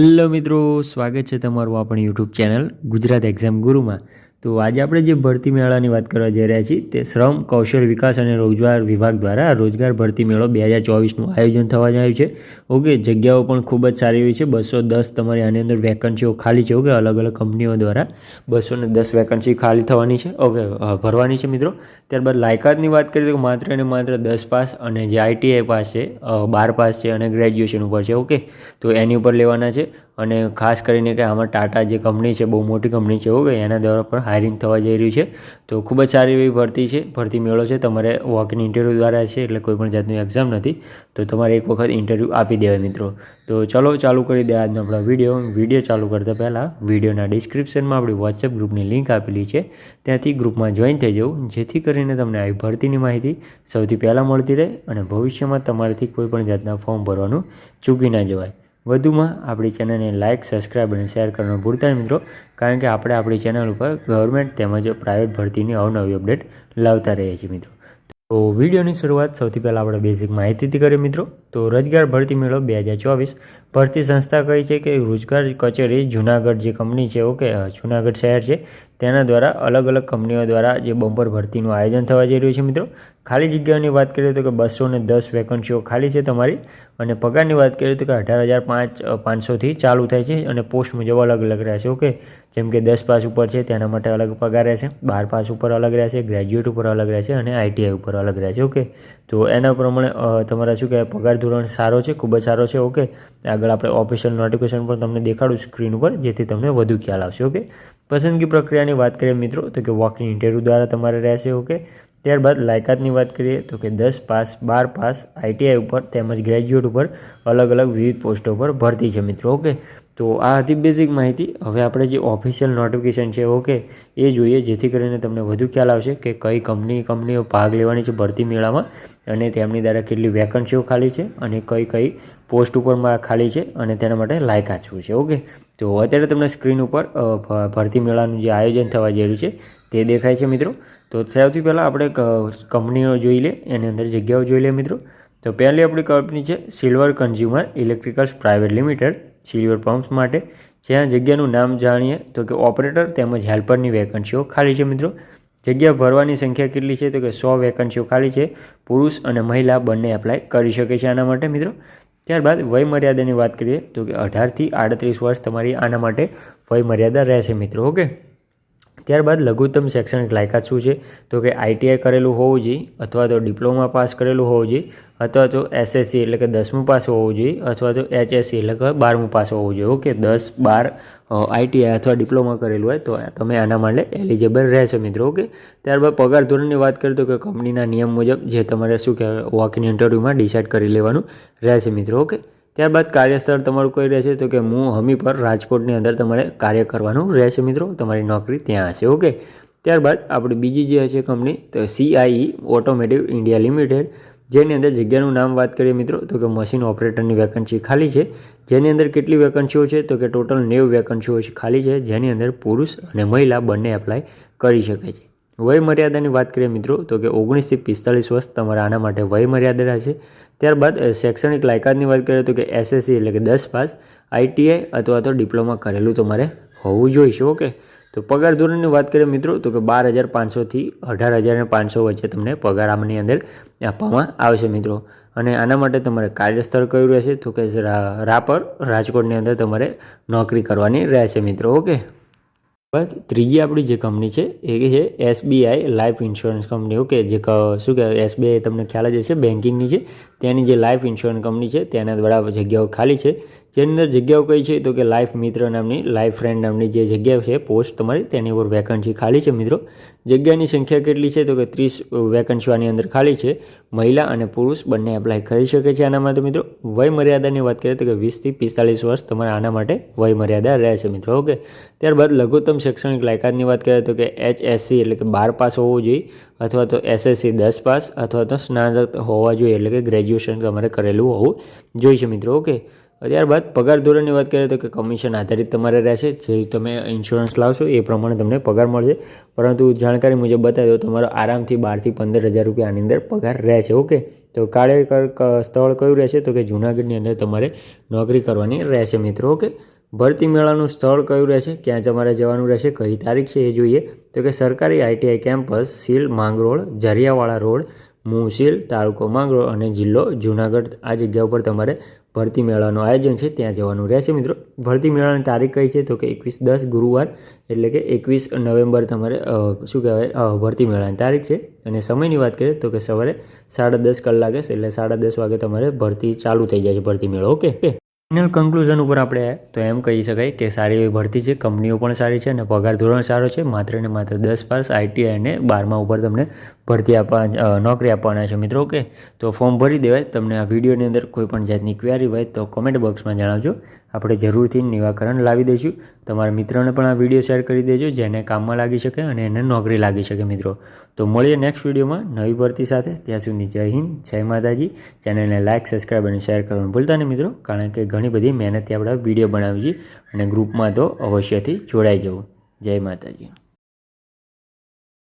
Hello મિત્રો સ્વાગત છે તમારું આપણી યુટ્યુબ ચેનલ ગુજરાત એક્ઝામ ગુરુમાં. તો આજે આપણે જે ભરતી મેળાની વાત કરવા જઈ રહ્યા છીએ, તે શ્રમ, કૌશલ વિકાસ અને રોજગાર વિભાગ દ્વારા રોજગાર ભરતી મેળો બે હજાર ચોવીસનું આયોજન થવા આવ્યું છે. ઓકે, જગ્યાઓ પણ ખૂબ જ સારી એવી છે. બસો દસ તમારી આની અંદર વેકન્સીઓ ખાલી છે. ઓકે, અલગ અલગ કંપનીઓ દ્વારા બસો ને દસ વેકન્સી ખાલી થવાની છે. ઓકે ભરવાની છે મિત્રો. ત્યારબાદ લાયકાતની વાત કરીએ તો માત્ર અને માત્ર દસ પાસ અને જે આઈટીઆઈ પાસ છે બાર પાસ છે અને ગ્રેજ્યુએશન ઉપર છે. ઓકે, તો એની ઉપર લેવાના છે. અને ખાસ કરીને કે આમાં ટાટા જે કંપની છે, બહુ મોટી કંપની છે ઓકે એના દ્વારા પણ હાયરિંગ થવા જઈ રહ્યું છે. તો ખૂબ જ સારી એવી ભરતી છે, ભરતી મેળો છે. તમારે વોક ઇન ઇન્ટરવ્યૂ દ્વારા છે, એટલે કોઈ પણ જાતની એક્ઝામ નથી. તો તમારે એક વખત ઇન્ટરવ્યૂ આપી દેવાય, મિત્રો. તો ચલો, ચાલુ કરી દે આજનો આપણો વીડિયો વીડિયો ચાલુ કરતાં પહેલાં વિડીયોના ડિસ્ક્રિપ્શનમાં આપણી વોટ્સએપ ગ્રુપની લિંક આપેલી છે. ત્યાંથી ગ્રુપમાં જોઈન થઈ જવું, જેથી કરીને તમને આવી ભરતીની માહિતી સૌથી પહેલાં મળતી રહે અને ભવિષ્યમાં તમારાથી કોઈ પણ જાતના ફોર્મ ભરવાનું ચૂકી ના જવાય. વધુમાં આપણી ચેનલને લાઇક સબસ્ક્રાઈબ અને શેર કરવાનું ભૂલતા મિત્રો, કારણ કે આપણે આપણી ચેનલ ઉપર ગવર્મેન્ટ તેમજ પ્રાઇવેટ ભરતીની અવનવી અપડેટ લાવતા રહીએ છીએ મિત્રો. તો વિડીયોની શરૂઆત સૌથી પહેલાં આપણે બેઝિક માહિતીથી કરીએ મિત્રો. તો રોજગાર ભરતી મેળો બે હજાર ચોવીસ ભરતી સંસ્થા કઈ છે કે રોજગાર કચેરી જુનાગઢ જે કંપની છે ઓકે જુનાગઢ શહેર છે તેના દ્વારા અલગ અલગ કંપનીઓ દ્વારા જે બમ્પર ભરતીનું આયોજન થવા જઈ રહ્યું છે મિત્રો. ખાલી જગ્યાઓની વાત કરીએ તો કે બસો ને દસ વેકન્સીઓ ખાલી છે તમારી. અને પગારની વાત કરીએ તો કે અઢાર હજાર પાંચ પાંચસોથી ચાલુ થાય છે અને પોસ્ટ મુજબ અલગ અલગ રહેશે, ઓકે? જેમ કે દસ પાસ ઉપર છે તેના માટે અલગ પગાર રહેશે, બાર પાસ ઉપર અલગ રહેશે, ગ્રેજ્યુએટ ઉપર અલગ રહેશે અને આઈટીઆઈ ઉપર અલગ રહેશે, ઓકે? તો એના પ્રમાણે તમારા શું કહેવાય, પગાર ધોરણ સારો છે, ખૂબ જ સારો છે, ઓકે? આગળ આપણે ઓફિશિયલ નોટિફિકેશન પણ તમને દેખાડું સ્ક્રીન ઉપર, જેથી તમને વધુ ખ્યાલ આવશે, ઓકે? પસંદગી પ્રક્રિયાની વાત કરીએ મિત્રો તો કે વોકિંગ ઇન્ટરવ્યૂ દ્વારા તમારે રહેશે ઓકે ત્યારબાદ લાયકાતની વાત કરીએ તો કે દસ પાસ, બાર પાસ આઈટીઆઈ ઉપર તેમજ ગ્રેજ્યુએટ ઉપર અલગ અલગ વિવિધ પોસ્ટો પર ભરતી છે મિત્રો, ઓકે? તો આ હતી બેઝિક માહિતી. હવે આપણે જે ઓફિશિયલ નોટિફિકેશન છે, ઓકે, એ જોઈએ. જેથી કરીને તમને વધુ ખ્યાલ આવશે કે કઈ કંપની કંપનીઓ ભાગ લેવાની છે ભરતી મેળામાં અને તેમની દ્વારા કેટલી વેકન્સીઓ ખાલી છે અને કઈ કઈ પોસ્ટ ઉપરમાં ખાલી છે અને તેના માટે લાયકાત શું છે, ઓકે? તો અત્યારે તમને સ્ક્રીન ઉપર ભરતી મેળાનું જે આયોજન થવા જઈ રહ્યું છે તે દેખાય છે મિત્રો. તો સૌથી પહેલાં આપણે કંપનીઓ જોઈ લે એની અંદર જગ્યાઓ જોઈ લે મિત્રો. તો પહેલી આપણી કંપની છે silver consumer electricals private limited, silver pumps માટે. જ્યાં જગ્યાનું નામ જાણીએ તો કે ઓપરેટર તેમજ હેલ્પરની વેકન્સીઓ ખાલી છે મિત્રો. જગ્યા ભરવાની સંખ્યા કેટલી છે તો કે સો વેકન્સીઓ ખાલી છે. પુરુષ અને મહિલા બંને એપ્લાય કરી શકે છે આના માટે મિત્રો. ત્યારબાદ વયમર્યાદાની વાત કરીએ તો કે અઢારથી આડત્રીસ વર્ષ તમારી આના માટે વયમર્યાદા રહેશે મિત્રો, ઓકે? ત્યારબાદ લઘુત્તમ શૈક્ષણિક લાયકાત શું છે? તો કે આઈટીઆઈ કરેલું હોવું જોઈએ, અથવા તો ડિપ્લોમા પાસ કરેલું હોવું જોઈએ, અથવા તો એસએસસી એટલે કે દસમું પાસ હોવું જોઈએ, અથવા તો એચએસસી એટલે કે બારમું પાસ હોવું જોઈએ. ઓકે, દસ, બાર આઈટીઆઈ અથવા ડિપ્લોમા કરેલું હોય તો તમે આના માટે એલિજિબલ રહેશો મિત્રો, ઓકે? ત્યારબાદ પગાર ધોરણની વાત કરીએ તો કે કંપનીના નિયમ મુજબ જે તમારે શું કહેવાય વોક ઇન ઇન્ટરવ્યૂમાં ડિસાઇડ કરી લેવાનું રહેશે મિત્રો, ઓકે? ત્યારબાદ કાર્યસ્થળ તમારું કોઈ રહેશે? તો કે હું હમી પર રાજકોટની અંદર તમારે કાર્ય કરવાનું રહેશે મિત્રો. તમારી નોકરી ત્યાં હશે, ઓકે? ત્યારબાદ આપણી બીજી જે હશે કંપની, તો સીઆઈ ઓટોમેટિવ ઇન્ડિયા લિમિટેડ જેની અંદર જગ્યાનું નામ વાત કરીએ મિત્રો, તો કે મશીન ઓપરેટરની વેકન્સી ખાલી છે. જેની અંદર કેટલી વેકન્સીઓ છે? તો કે ટોટલ નેવ વેકન્સીઓ ખાલી છે, જેની અંદર પુરુષ અને મહિલા બંને એપ્લાય કરી શકે છે. વય મર્યાદાની વાત કરીએ મિત્રો, તો કે ઓગણીસથી પિસ્તાલીસ વર્ષ તમારે આના માટે વય મર્યાદા રહેશે. ત્યારબાદ શૈક્ષણિક લાયકાતની વાત કરીએ તો કે એસએસસી એટલે કે દસ પાસ આઈટીઆઈ અથવા તો ડિપ્લોમા કરેલું તમારે હોવું જોઈશે, ઓકે? તો પગાર ધોરણની વાત કરીએ મિત્રો, તો કે બાર હજાર પાંચસોથી અઢાર હજાર અને પાંચસો વચ્ચે તમને પગાર આમની અંદર આપવામાં આવશે મિત્રો. અને આના માટે તમારે કાર્યસ્થળ કયું રહેશે? તો કે રાપર, રાજકોટની અંદર તમારે નોકરી કરવાની રહેશે મિત્રો, ઓકે? બસ ત્રીજી આપણી જે કંપની છે, એ છે SBI life insurance company. Okay, જે શું કહેવાય, એસબીઆઈ તમને ખ્યાલ જ હશે બેન્કિંગની છે. તેની જે લાઈફ ઇન્સ્યોરન્સ કંપની છે તેના દ્વારા જગ્યાઓ ખાલી છે. જેની અંદર જગ્યાઓ કઈ છે તો કે લાઈફ મિત્ર નામની લાઈફ ફ્રેન્ડ નામની જે જગ્યા છે પોસ્ટ તમારી, તેની ઉપર વેકન્સી ખાલી છે મિત્રો. જગ્યાની સંખ્યા કેટલી છે? તો કે ત્રીસ વેકન્સીઓ આની અંદર ખાલી છે. મહિલા અને પુરુષ બંને એપ્લાય કરી શકે છે આના માટે મિત્રો. વય મર્યાદાની વાત કરીએ તો કે વીસથી પિસ્તાલીસ વર્ષ તમારે આના માટે વય મર્યાદા રહેશે મિત્રો, ઓકે? ત્યારબાદ લઘુત્તમ શૈક્ષણિક લાયકાતની વાત કરીએ તો કે એચએસસી એટલે કે બાર પાસ હોવું જોઈએ, અથવા તો એસએસસી દસ પાસ, અથવા તો સ્નાતક હોવા જોઈએ એટલે કે ગ્રેજ્યુએશન તમારે કરેલું હોવું જોઈશે મિત્રો, ઓકે? ત્યારબાદ પગાર ધોરણની વાત કરીએ તો કે કમિશન આધારિત તમારે રહેશે, જે તમે ઇન્સ્યોરન્સ લાવશો એ પ્રમાણે તમને પગાર મળશે. પરંતુ જાણકારી મુજબ બતાવી દો તમારો આરામથી બારથી પંદર હજાર રૂપિયા આની અંદર પગાર રહેશે, ઓકે? તો કાર્યકર સ્થળ કયું રહેશે? તો કે જૂનાગઢની અંદર તમારે નોકરી કરવાની રહેશે મિત્રો, ઓકે? ભરતી મેળાનું સ્થળ કયું રહેશે? ક્યાં તમારે જવાનું રહેશે? કઈ તારીખ છે એ જોઈએ. તો કે સરકારી ITI campus, Sil Mangrol, Jariyawala road મુસીલ તાલુકો માંગરો અને જિલ્લો જુનાગઢ. આ જગ્યા ઉપર તમારે ભરતી મેળાનું આયોજન છે, ત્યાં જવાનું રહેશે. મિત્રો, ભરતી મેળાની તારીખ કઈ છે? તો કે એકવીસ દસ ગુરુવાર, એટલે કે એકવીસ નવેમ્બર તમારે શું કહેવાય? ભરતી મેળાની તારીખ છે. અને સમયની વાત કરીએ તો કે સવારે સાડા દસ કલાકે એટલે સાડા દસ વાગે તમારે ભરતી ચાલુ થઈ જાય છે, ભરતી મેળો. ઓકે? ફાઇનલ કન્ક્લુઝન ઉપર આપણે તો એમ કહી શકાય કે સારી એવી ભરતી છે, કંપનીઓ પણ સારી છે અને પગાર ધોરણ સારો છે. માત્ર ને માત્ર દસ પાસ આઈટીઆઈ અને બારમા ઉપર તમને ભરતી આપવા નોકરી આપવાના છે મિત્રો, ઓકે? તો ફોર્મ ભરી દેવાય. તમને આ વિડીયોની અંદર કોઈ પણ જાતની ક્વેરી હોય તો કોમેન્ટ બોક્સમાં જણાવજો. આપણે જરૂરથી નિરાકરણ લાવી દઈશું. તમારા મિત્રોને પણ આ વીડિયો શેર કરી દેજો, જેને કામમાં લાગી શકે અને એને નોકરી લાગી શકે મિત્રો. તો મળીએ નેક્સ્ટ વિડીયોમાં નવી ભરતી સાથે. ત્યાં સુધી જય હિન્દ, જય માતાજી. ચેનલને લાઇક સબસ્ક્રાઈબ અને શેર કરવાનું ભૂલતા નહીં મિત્રો, કારણ કે ઘણી બધી મહેનતથી આપણે વીડિયો બનાવી છીએ અને ગ્રુપમાં તો અવશ્યથી જોડાઈ જવું. જય માતાજી.